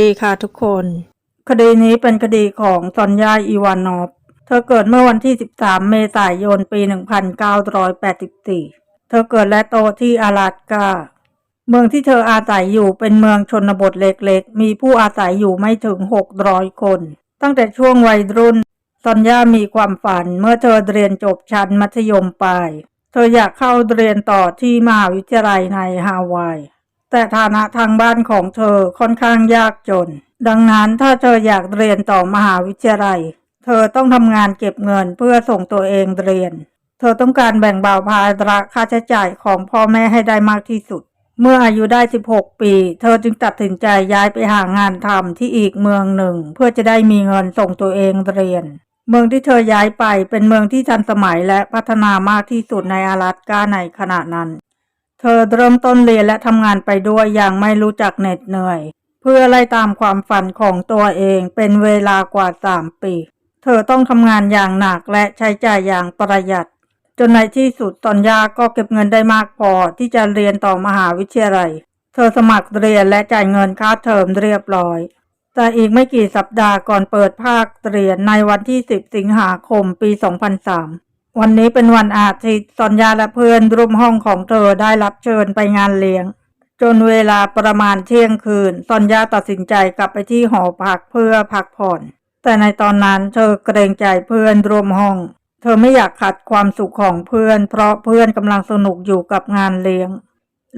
ดีค่ะทุกคน คดีนี้เป็นคดีของซอนยาอีวานอฟ เธอเกิดเมื่อวันที่ 13 เมษายน ปี 1984 เธอเกิดและโตที่阿拉สกา เมืองที่เธออาศัยอยู่เป็นเมืองชนบทเล็กๆ มีผู้อาศัยอยู่ไม่ถึง 600 คน ตั้งแต่ช่วงวัยรุ่นซอนยามีความฝันเมื่อเธอเรียนจบชั้นมัธยมปลาย เธออยากเข้าเรียนต่อที่มหาวิทยาลัยในฮาวาย แต่ฐานะทางบ้านของเธอค่อนข้างยากจน ดังนั้นถ้าเธออยากเรียนต่อมหาวิทยาลัย เธอต้องทำงานเก็บเงินเพื่อส่งตัวเองเรียน เธอต้องการแบ่งเบาภาระค่าใช้จ่ายของพ่อแม่ให้ได้มากที่สุด เมื่ออายุได้ 16 ปี เธอจึงตัดสินใจย้ายไปหางานทำที่อีกเมืองหนึ่ง เพื่อจะได้มีเงินส่งตัวเองเรียน เมืองที่เธอย้ายไปเป็นเมืองที่ทันสมัยและพัฒนามากที่สุดใน阿拉สกาในขณะนั้น เธอเริ่มต้นเรียนและทำงานไปด้วยอย่างไม่รู้จักเหน็ดเหนื่อย เพื่อไล่ตามความฝันของตัวเองเป็นเวลากว่า3ปี เธอต้องทำงานอย่างหนักและใช้จ่ายอย่างประหยัด จนในที่สุดตอนยาก็เก็บเงินได้มากพอที่จะเรียนต่อมหาวิทยาลัย เธอสมัครเรียนและจ่ายเงินค่าเทอมเรียบร้อยแต่อีกไม่กี่สัปดาห์ก่อนเปิดภาคเรียนในวันที่ 10 สิงหาคมปี 2003 วันนี้เป็นวันอาทิตย์ซอนยาและเพื่อนร่วมห้องของเธอได้รับเชิญไปงานเลี้ยง จนเวลาประมาณเที่ยงคืนซอนยาตัดสินใจกลับไปที่หอพักเพื่อพักผ่อน แต่ในตอนนั้นเธอเกรงใจเพื่อนร่วมห้อง เธอไม่อยากขัดความสุขของเพื่อน เพราะเพื่อนกำลังสนุกอยู่กับงานเลี้ยง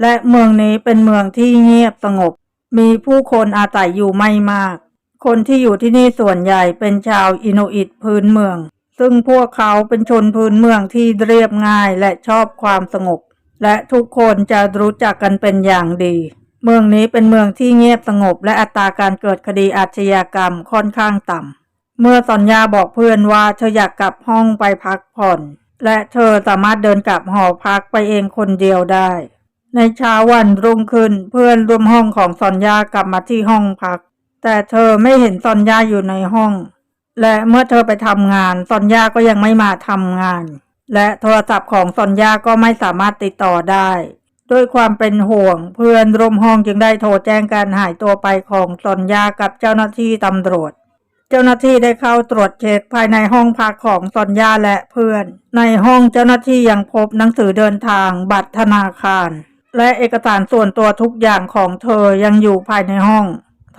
และเมืองนี้เป็นเมืองที่เงียบสงบ มีผู้คนอาศัยอยู่ไม่มาก คนที่อยู่ที่นี่ส่วนใหญ่เป็นชาวอินูอิตพื้นเมือง ซึ่งพวกเขาเป็นชนพื้นเมืองที่เรียบง่ายและชอบความสงบ และทุกคนจะรู้จักกันเป็นอย่างดี เมืองนี้เป็นเมืองที่เงียบสงบ และอัตราการเกิดคดีอาชญากรรมค่อนข้างต่ำ เมื่อซอนยาบอกเพื่อนว่าเธออยากกลับห้องไปพักผ่อน และเธอสามารถเดินกลับหอพักไปเองคนเดียวได้ ในเช้าวันรุ่งขึ้นเพื่อนร่วมห้องของซอนยากลับมาที่ห้องพัก แต่เธอไม่เห็นซอนยาอยู่ในห้อง และเมื่อเธอไปทำงานซอนยาก็ยังไม่มาทำงาน และโทรศัพท์ของซอนยาก็ไม่สามารถติดต่อได้ด้วยความเป็นห่วงเพื่อนร่วมห้องจึงได้โทรแจ้งการหายตัวไปของซอนยากับเจ้าหน้าที่ตำรวจ เจ้าหน้าที่ได้เข้าตรวจเช็คภายในห้องพักของซอนยาและเพื่อน ในห้องเจ้าหน้าที่ยังพบหนังสือเดินทาง บัตรธนาคาร และเอกสารส่วนตัวทุกอย่างของเธอยังอยู่ภายในห้อง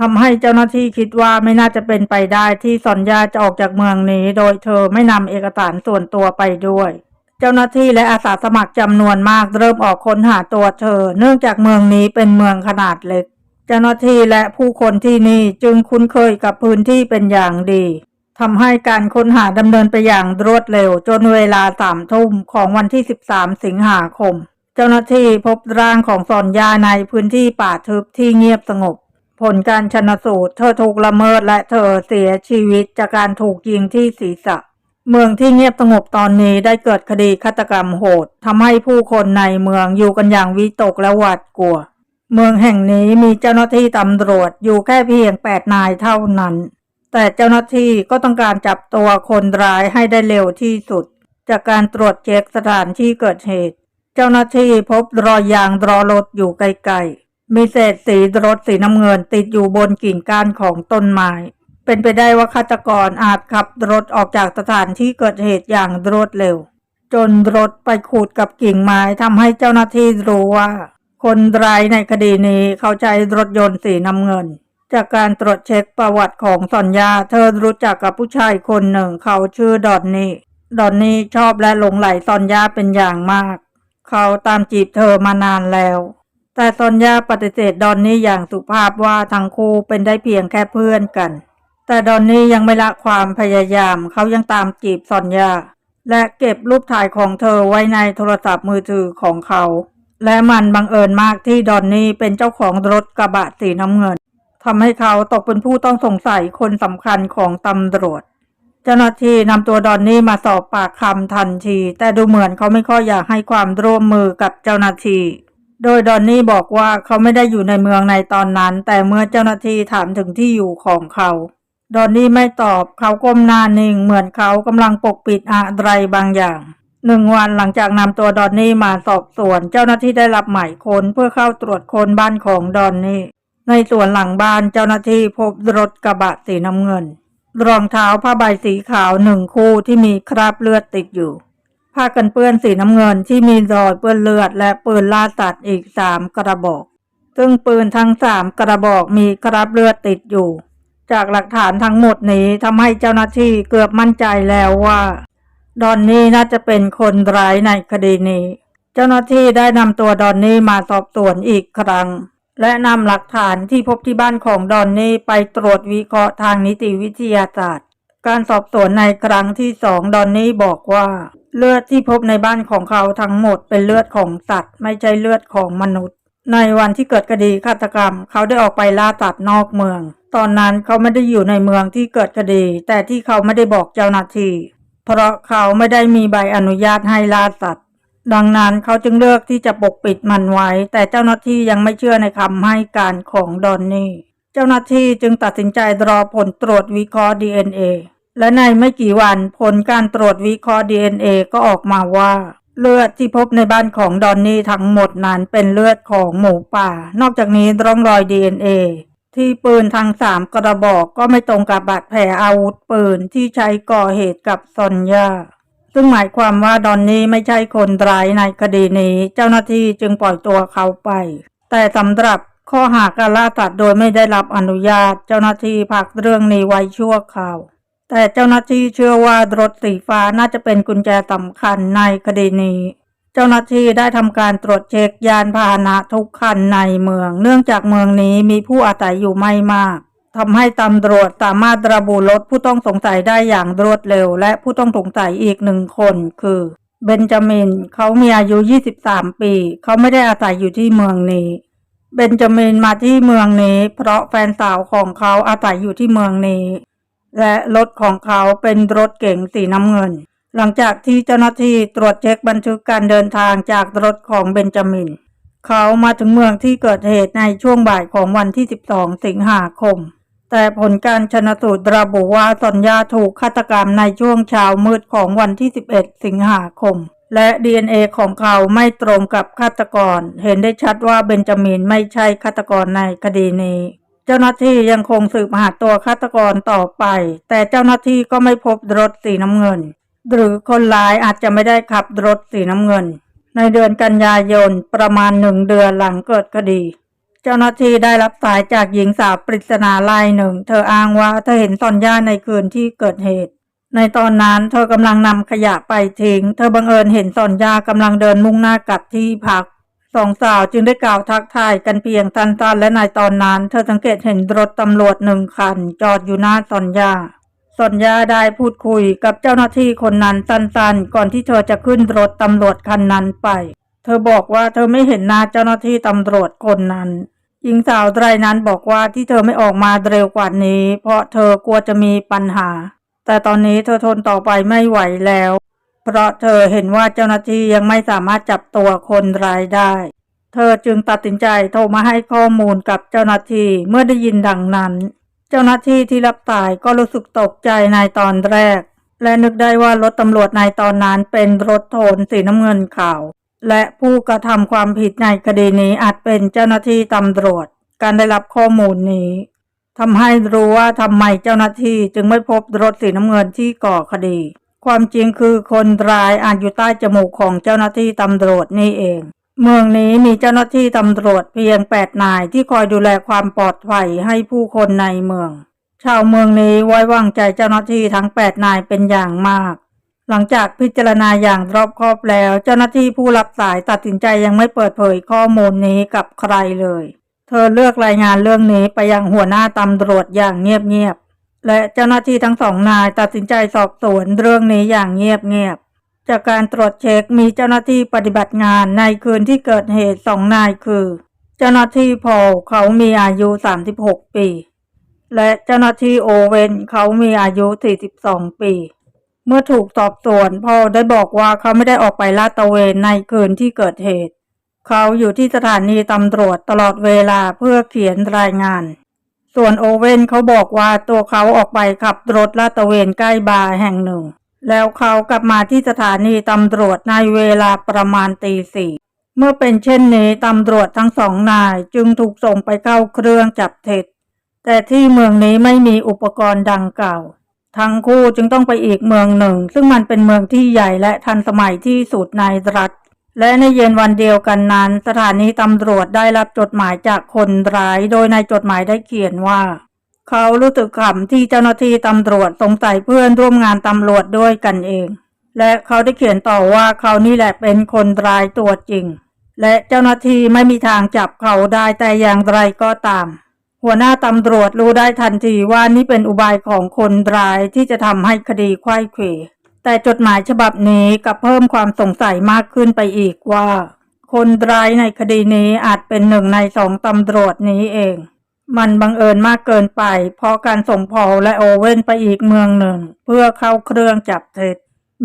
ทำให้เจ้าหน้าที่คิดว่าไม่น่าจะเป็นไปได้ที่ซอนยาจะออกจากเมืองนี้ โดยเธอไม่นำเอกสารส่วนตัวไปด้วย เจ้าหน้าที่และอาสาสมัครจำนวนมากเริ่มออกค้นหาตัวเธอ เนื่องจากเมืองนี้เป็นเมืองขนาดเล็ก เจ้าหน้าที่และผู้คนที่นี่จึงคุ้นเคยกับพื้นที่เป็นอย่างดีทำให้การค้นหาดำเนินไปอย่างรวดเร็วจนเวลาสามทุ่มของวันที่ 13 สิงหาคม เจ้าหน้าที่พบร่างของซอนยาในพื้นที่ป่าทึบที่เงียบสงบ ผลการชนสูตร เธอถูกละเมิดและเธอเสียชีวิตจากการถูกยิงที่ศีรษะ เมืองที่เงียบสงบตอนนี้ได้เกิดคดีฆาตกรรมโหดทำให้ผู้คนในเมืองอยู่กันอย่างวิตกและหวาดกลัว เมืองแห่งนี้มีเจ้าหน้าที่ตำรวจอยู่แค่เพียงแปดนายเท่านั้น แต่เจ้าหน้าที่ก็ต้องการจับตัวคนร้ายให้ได้เร็วที่สุด จากการตรวจเช็คสถานที่เกิดเหตุ เจ้าหน้าที่พบรอยยางรอรถอยู่ไกลๆ มีเศษสีรถสีน้ำเงินติดอยู่บนกิ่งก้านของต้นไม้เป็นไปได้ว่าฆาตกรอาจขับรถออกจากสถานที่เกิดเหตุอย่างรวดเร็ว จนรถไปขูดกับกิ่งไม้ทำให้เจ้าหน้าที่รู้ว่า คนร้ายในคดีนี้เขาใช้รถยนต์สีน้ำเงิน จากการตรวจเช็คประวัติของสัญญา เธอรู้จักกับผู้ชายคนหนึ่ง เขาชื่อดอนนี่ดอนนี่ชอบและหลงไหลซอนยาเป็นอย่างมาก เขาตามจีบเธอมานานแล้ว แต่ซอนยาปฏิเสธดอนนี่อย่างสุภาพว่าทั้งคู่เป็นได้เพียงแค่เพื่อนกัน แต่ดอนนี่ยังไม่ละความพยายาม เขายังตามจีบซอนยา และเก็บรูปถ่ายของเธอไว้ในโทรศัพท์มือถือของเขา และมันบังเอิญมากที่ดอนนี่เป็นเจ้าของรถกระบะสีน้ำเงินทำให้เขาตกเป็นผู้ต้องสงสัยคนสำคัญของตำรวจเจ้าหน้าที่นำตัวดอนนี่มาสอบปากคำทันที แต่ดูเหมือนเขาไม่ค่อยอยากให้ความร่วมมือกับเจ้าหน้าที่ โดยดอนนี่บอกว่าเขาไม่ได้อยู่ในเมืองในตอนนั้น แต่เมื่อเจ้าหน้าที่ถามถึงที่อยู่ของเขาดอนนี่ไม่ตอบเขาก้มหน้านิ่งเหมือนเขากำลังปกปิดอะไรบางอย่างหนึ่งวันหลังจากนำตัวดอนนี่มาสอบสวน เจ้าหน้าที่ได้รับหมายค้นเพื่อเข้าตรวจค้นบ้านของดอนนี่ ในในสวนหลังบ้านเจ้าหน้าที่พบรถกระบะสีน้ำเงิน รองเท้าผ้าใบสีขาวหนึ่งคู่ที่มีคราบเลือดติดอยู่ ผ้ากันเปื้อนสีน้ำเงินที่มีรอยเปื้อนเลือดและปืนล่าสัตว์อีกสามกระบอก ซึ่งปืนทั้งสามกระบอกมีคราบเลือดติดอยู่ จากหลักฐานทั้งหมดนี้ทำให้เจ้าหน้าที่เกือบมั่นใจแล้วว่า ดอนนี่น่าจะเป็นคนร้ายในคดีนี้ เจ้าหน้าที่ได้นำตัวดอนนี่มาสอบสวนอีกครั้ง และนำหลักฐานที่พบที่บ้านของดอนนี่ไปตรวจวิเคราะห์ทางนิติวิทยาศาสตร์ การสอบสวนในครั้งที่สองดอนนี่บอกว่า เลือดที่พบในบ้านของเขาทั้งหมดเป็นเลือดของสัตว์ ไม่ใช่เลือดของมนุษย์ ในวันที่เกิดคดีฆาตกรรม เขาได้ออกไปล่าสัตว์นอกเมือง ตอนนั้นเขาไม่ได้อยู่ในเมืองที่เกิดคดี แต่ที่เขาไม่ได้บอกเจ้าหน้าที่ เพราะเขาไม่ได้มีใบอนุญาตให้ล่าสัตว์ ดังนั้นเขาจึงเลือกที่จะปกปิดมันไว้ แต่เจ้าหน้าที่ยังไม่เชื่อในคำให้การของดอนนี่ เจ้าหน้าที่จึงตัดสินใจรอผลตรวจวิเคราะห์ DNA และในไม่กี่วันผลการตรวจวิเคราะห์ DNA ก็ออกมาว่า เลือดที่พบในบ้านของดอนนี่ทั้งหมดนั้นเป็นเลือดของหมูป่า นอกจากนี้ร่องรอย DNA ที่ปืนทั้งสามกระบอกก็ไม่ตรงกับบาดแผลอาวุธปืนที่ใช้ก่อเหตุกับซอนยาซึ่งหมายความว่าดอนนี่ไม่ใช่คนร้ายในคดีนี้ เจ้าหน้าที่จึงปล่อยตัวเขาไป แต่สำหรับข้อหาการล่าสัตว์โดยไม่ได้รับอนุญาต เจ้าหน้าที่พักเรื่องนี้ไว้ชั่วคราว แต่เจ้าหน้าที่เชื่อว่ารถสีฟ้าน่าจะเป็นกุญแจสำคัญในคดีนี้ เจ้าหน้าที่ได้ทำการตรวจเช็คยานพาหนะทุกคันในเมือง เนื่องจากเมืองนี้มีผู้อาศัยอยู่ไม่มากทำให้ตำรวจสามารถระบุรถผู้ต้องสงสัยได้อย่างรวดเร็ว และผู้ต้องสงสัยอีกหนึ่งคนคือ เบนจามิน เขามีอายุ 23 ปี เขาไม่ได้อาศัยอยู่ที่เมืองนี้ เบนจามินมาที่เมืองนี้ เพราะแฟนสาวของเขาอาศัยอยู่ที่เมืองนี้ และรถของเขาเป็นรถเก๋งสีน้ำเงิน หลังจากที่เจ้าหน้าที่ตรวจเช็คบันทึกการเดินทางจากรถของเบนจามิน เขามาถึงเมืองที่เกิดเหตุในช่วงบ่ายของวันที่ 12 สิงหาคม แต่ผลการชนสูตรระบุว่าสอนยาถูกฆาตกรรมในช่วงเช้ามืดของวันที่ 11 สิงหาคม และ DNA ของเขาไม่ตรงกับฆาตกร เห็นได้ชัดว่าเบนจามินไม่ใช่ฆาตกรในคดีนี้ เจ้าหน้าที่ยังคงสืบหาตัวฆาตกรต่อไป แต่เจ้าหน้าที่ก็ไม่พบรถสีน้ำเงิน หรือคนร้ายอาจจะไม่ได้ขับรถสีน้ำเงิน ในเดือนกันยายนประมาณหนึ่งเดือนหลังเกิดคดี เจ้าหน้าที่ได้รับสายจากหญิงสาวปริศนารายหนึ่ง เธออ้างว่าเธอเห็นซอนย่าในคืนที่เกิดเหตุ ในตอนนั้นเธอกำลังนำขยะไปทิ้ง เธอบังเอิญเห็นซอนย่ากำลังเดินมุ่งหน้ากลับที่พัก สองสาวจึงได้กล่าวทักทายกันเพียงสั้นๆและในตอนนั้น เธอสังเกตเห็นรถตำรวจหนึ่งคัน จอดอยู่หน้าซอนยาซอนยาได้พูดคุยกับเจ้าหน้าที่คนนั้นสั้นๆ ก่อนที่เธอจะขึ้นรถตำรวจคันนั้นไป เธอบอกว่าเธอไม่เห็นหน้าเจ้าหน้าที่ตำรวจคนนั้นหญิงสาวรายนั้นบอกว่าที่เธอไม่ออกมาเร็วกว่านี้ เพราะเธอกลัวจะมีปัญหา แต่ตอนนี้เธอทนต่อไปไม่ไหวแล้ว เพราะเธอเห็นว่าเจ้าหน้าที่ยังไม่สามารถจับตัวคนร้ายได้ เธอจึงตัดสินใจโทรมาให้ข้อมูลกับเจ้าหน้าที่เมื่อได้ยินดังนั้น เจ้าหน้าที่ที่รับสายก็รู้สึกตกใจในตอนแรก และนึกได้ว่ารถตำรวจในตอนนั้นเป็นรถโทนสีน้ำเงินขาว และผู้กระทำความผิดในคดีนี้อาจเป็นเจ้าหน้าที่ตำรวจ การได้รับข้อมูลนี้ทำให้รู้ว่าทำไมเจ้าหน้าที่จึงไม่พบรถสีน้ำเงินที่ก่อคดี ความจริงคือคนร้ายอาจอยู่ใต้จมูกของเจ้าหน้าที่ตำรวจนี่เอง เมืองนี้มีเจ้าหน้าที่ตำรวจเพียงแปดนายที่คอยดูแลความปลอดภัยให้ผู้คนในเมือง ชาวเมืองนี้ไว้วางใจเจ้าหน้าที่ทั้งแปดนายเป็นอย่างมาก หลังจากพิจารณาอย่างรอบคอบแล้ว เจ้าหน้าที่ผู้รับสายตัดสินใจยังไม่เปิดเผยข้อมูลนี้กับใครเลย เธอเลือกรายงานเรื่องนี้ไปยังหัวหน้าตำรวจอย่างเงียบๆ และเจ้าหน้าที่ทั้งสองนายตัดสินใจสอบสวนเรื่องนี้อย่างเงียบๆ จากการตรวจเช็คมีเจ้าหน้าที่ปฏิบัติงานในคืนที่เกิดเหตุสองนายคือ เจ้าหน้าที่พอลเขามีอายุ 36 ปี และเจ้าหน้าที่โอเวนเขามีอายุ 42 ปี เมื่อถูกสอบสวนพอลได้บอกว่าเขาไม่ได้ออกไปลาดตระเวนในคืนที่เกิดเหตุ เขาอยู่ที่สถานีตำรวจตลอดเวลาเพื่อเขียนรายงาน ส่วนโอเว่นเขาบอกว่าตัวเขาออกไปขับรถลาดตระเวนใกล้บาร์แห่งหนึ่ง แล้วเขากลับมาที่สถานีตำรวจในเวลาประมาณตีสี่เมื่อเป็นเช่นนี้ตำรวจทั้งสองนายจึงถูกส่งไปเข้าเครื่องจับเท็จ แต่ที่เมืองนี้ไม่มีอุปกรณ์ดังกล่าว ทั้งคู่จึงต้องไปอีกเมืองหนึ่ง ซึ่งมันเป็นเมืองที่ใหญ่และทันสมัยที่สุดในรัฐ และในเย็นวันเดียวกันนั้น สถานีตำรวจได้รับจดหมายจากคนร้าย โดยในจดหมายได้เขียนว่า เขารู้สึกขำที่เจ้าหน้าที่ตำรวจสงสัยเพื่อนร่วมงานตำรวจด้วยกันเอง และเขาได้เขียนต่อว่าเขานี่แหละเป็นคนร้ายตัวจริง และเจ้าหน้าที่ไม่มีทางจับเขาได้แต่อย่างไรก็ตาม หัวหน้าตำรวจรู้ได้ทันทีว่านี่เป็นอุบายของคนร้ายที่จะทำให้คดีควยเขว แต่จดหมายฉบับนี้กับเพิ่มความสงสัยมากขึ้นไปอีกว่า คนร้ายในคดีนี้อาจเป็นหนึ่งในสองตำรวจนี้เอง มันบังเอิญมากเกินไป เพราะการส่งพอลและโอเว่นไปอีกเมืองหนึ่ง เพื่อเข้าเครื่องจับเท็จ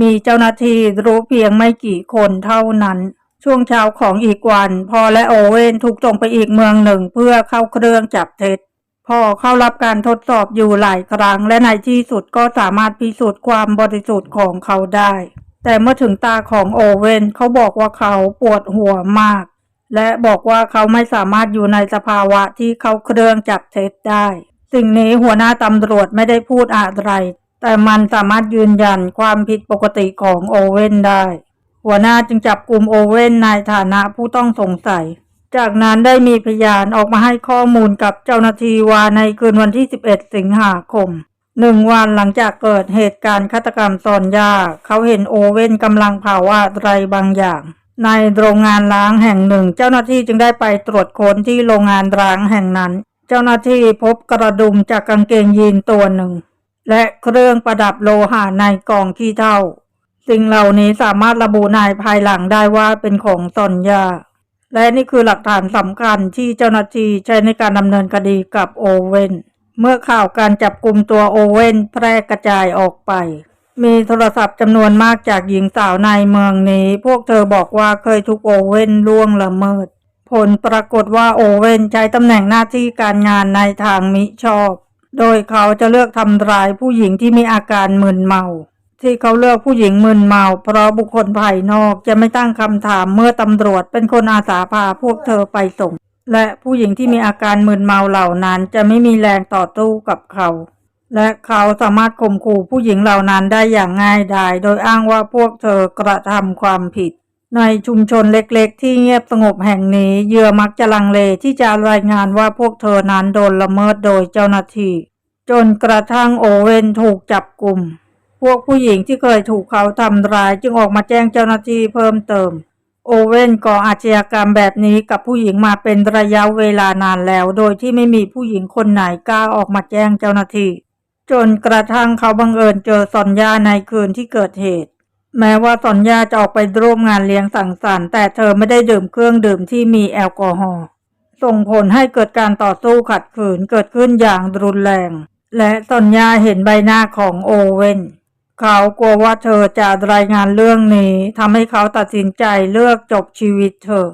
มีเจ้าหน้าที่รู้เพียงไม่กี่คนเท่านั้น ช่วงเช้าของอีกวัน พอและโอเว่นถูกส่งไปอีกเมืองหนึ่ง เพื่อเข้าเครื่องจับเท็จ พ่อเข้ารับการทดสอบอยู่หลายครั้งและในที่สุดก็สามารถพิสูจน์ความบริสุทธิ์ของเขาได้ แต่เมื่อถึงตาของโอเวนเขาบอกว่าเขาปวดหัวมาก และบอกว่าเขาไม่สามารถอยู่ในสภาวะที่เขาเครื่องจับเท็จได้ สิ่งนี้หัวหน้าตำรวจไม่ได้พูดอะไร แต่มันสามารถยืนยันความผิดปกติของโอเวนได้ หัวหน้าจึงจับกลุ่มโอเวนในฐานะผู้ต้องสงสัย จากนั้นได้มีพยานออกมาให้ข้อมูลกับเจ้าหน้าที่ว่าในคืนวันที่ 11 สิงหาคมหนึ่งวันหลังจากเกิดเหตุการณ์ฆาตกรรมซอนยาเขาเห็นโอเว่นกำลังเผาอะไรบางอย่าง ในโรงงานล้างแห่งหนึ่ง เจ้าหน้าที่จึงได้ไปตรวจค้นที่โรงงานล้างแห่งนั้น เจ้าหน้าที่พบกระดุมจากกางเกงยีนตัวหนึ่ง และเครื่องประดับโลหะในกล่องขี้เถ้าสิ่งเหล่านี้สามารถระบุในภายหลังได้ว่าเป็นของซอนยา และนี่คือหลักฐานสำคัญที่เจ้าหน้าที่ใช้ในการดำเนินคดีกับโอเว่น เมื่อข่าวการจับกลุ่มตัวโอเว่นแพร่กระจายออกไป มีโทรศัพท์จำนวนมากจากหญิงสาวในเมืองนี้ พวกเธอบอกว่าเคยถูกโอเว่นล่วงละเมิด ผลปรากฏว่าโอเว่นใช้ตำแหน่งหน้าที่การงานในทางมิชอบ โดยเขาจะเลือกทำร้ายผู้หญิงที่มีอาการมึนเมา ที่เขาเลือกผู้หญิงมึนเมา เพราะบุคคลภายนอกจะไม่ตั้งคำถามเมื่อตำรวจเป็นคนอาสาพาพวกเธอไปส่ง และผู้หญิงที่มีอาการมึนเมาเหล่านั้นจะไม่มีแรงต่อสู้กับเขา และเขาสามารถข่มขู่ผู้หญิงเหล่านั้นได้อย่างง่ายดาย โดยอ้างว่าพวกเธอกระทำความผิด ในชุมชนเล็กๆ ที่เงียบสงบแห่งนี้เหยื่อมักจะลังเลที่จะรายงานว่าพวกเธอนั้นโดนละเมิดโดยเจ้าหน้าที่ จนกระทั่งโอเวนถูกจับกลุ่ม พวกผู้หญิงที่เคยถูกเขาทำร้ายจึงออกมาแจ้งเจ้าหน้าที่เพิ่มเติม โอเว่นก่ออาชญากรรมแบบนี้กับผู้หญิงมาเป็นระยะเวลานานแล้ว โดยที่ไม่มีผู้หญิงคนไหนกล้าออกมาแจ้งเจ้าหน้าที่ จนกระทั่งเขาบังเอิญเจอซอนยาในคืนที่เกิดเหตุ แม้ว่าซอนยาจะออกไปร่วมงานเลี้ยงสังสรรค์แต่เธอไม่ได้ดื่มเครื่องดื่มที่มีแอลกอฮอล์ส่งผลให้เกิดการต่อสู้ขัดขืนเกิดขึ้นอย่างรุนแรง และซอนยาเห็นใบหน้าของโอเว่น เขากลัวว่าเธอจะรายงานเรื่องนี้ทำให้เขาตัดสินใจเลือกจบชีวิตเธอ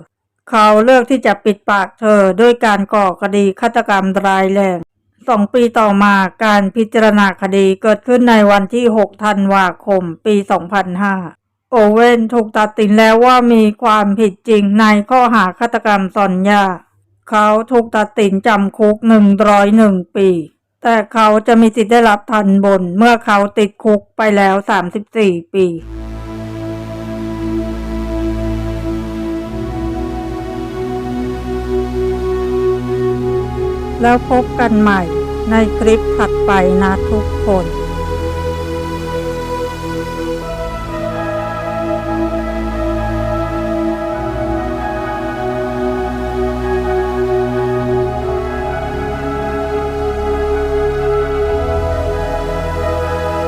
เขาเลือกที่จะปิดปากเธอด้วยการก่อคดีฆาตกรรมร้ายแรงสองปีต่อมาการพิจารณาคดีเกิดขึ้นในวันที่ 6 ธันวาคม ปี 2005 โอเว่นถูกตัดสินแล้วว่ามีความผิดจริงในข้อหาฆาตกรรมซอนยา เขาถูกตัดสินจำคุก 101 ปี แต่เขาจะมีสิทธิ์ได้รับทันบนเมื่อเขาติดคุกไปแล้ว 34 ปี แล้วพบกันใหม่ในคลิปถัดไปนะทุกคน